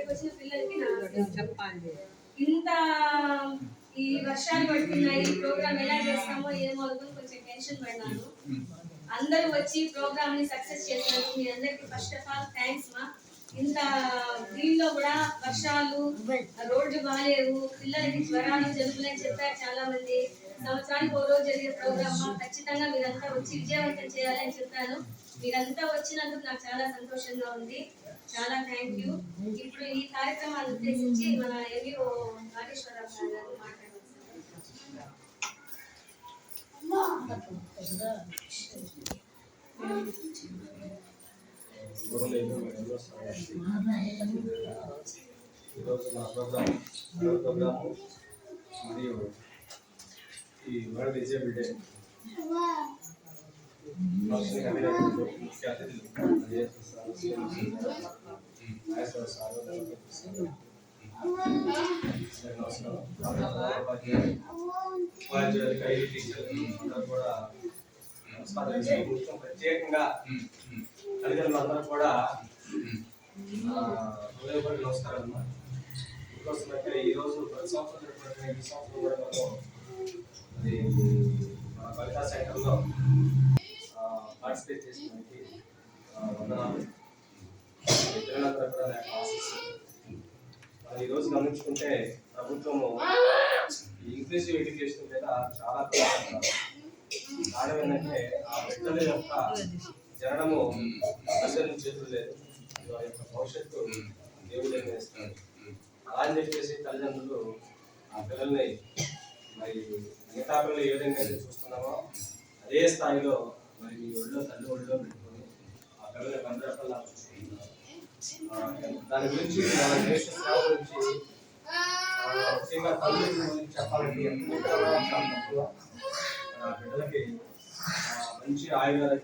ఇక్కడికి వచ్చిన పిల్లలకి చెప్పండి చెప్పాలి. ఇంత ఈ వర్షాలు పడుతున్నాయి ప్రోగ్రామ్ ఎలా చేస్తామో ఏమో అనుకుని కొంచెం టెన్షన్ పడినాను అందరూ వచ్చి ప్రోగ్రామ్ని సక్సెస్ చేసినందుకు మీ అందరికి ఫస్ట్ ఆఫ్ ఆల్ థ్యాంక్స్ మా. ఇంత దీనిలో కూడా వర్షాలు రోడ్లు బాగాలేవు పిల్లలకి జ్వరాలు జలుబులని చెప్పారు చాలా మంది సంవత్సరానికి ఓ రోజు జరిగే ప్రోగ్రామ్ ఖచ్చితంగా మీరంతా వచ్చి విజయవంతం చేయాలని చెప్పాను మీరంతా వచ్చినందుకు నాకు చాలా సంతోషంగా ఉంది చాలా థ్యాంక్ యూ ఇప్పుడు ఈ కార్యక్రమాన్ని ఉద్దేశించి మన ఎంఈఓ నాగేశ్వరరావు సార్ గారు మాట్లాడారు ఈరోజు మా ప్రోగ్రామ్ మూడో ప్రోగ్రాము మరియు ఈ world disable day function committee ముఖ్య అతిథులు IAS sir, CM sir, ISR sir, sir నమస్కారం. ఉపాధ్యాయులు, ఉపాధ్యాయులు, ఐటీ టీచర్లు అందరూ కూడా నమస్కారం చేస్తూ తల్లిదండ్రులు అందరూ కూడా హృదయపడి హృదయపూర్వక నమస్కారం అమ్మా. ఇంకోసమైతే ఈ రోజు ప్రతి సంవత్సరం జరుపుకునే ఈ సంవత్సరం కూడా మనం మరి మన కవితా సెంటర్లో పార్టిసిపేట్ చేసినందుకు వందనాలు. మీ కూడా నాకు ఆశిస్తుంది ఆశీస్సులు. మరి గమనించుకుంటే ప్రభుత్వము ఈ ఇంక్లూసివ్ ఎడ్యుకేషన్ మీద చాలా ప్రయత్నిస్తున్నారు కారణం ఏంటంటే ఆ బిడ్డల యొక్క జననము తల్లిదండ్రుల చేతులు లేదు వారి యొక్క భవిష్యత్తు దేవుడే నిర్ణయిస్తాడు అలా అని చెప్పేసి తల్లిదండ్రులు ఆ పిల్లల్ని మరి మిగతా పిల్లలు ఏ విధంగా అయితే చూస్తున్నామో అదే స్థాయిలో మరి మీ ఒళ్ళో తల్లి ఒళ్ళో పెట్టుకొని ఆ పిల్లలకి అందరూ పిల్లలు చూసుకుంటున్నారు ఆ, దాని గురించి మన దేశ సేవ గురించి ముఖ్యంగా చెప్పాలంటే బిడ్డలకి మంచి ఆయుర్వేద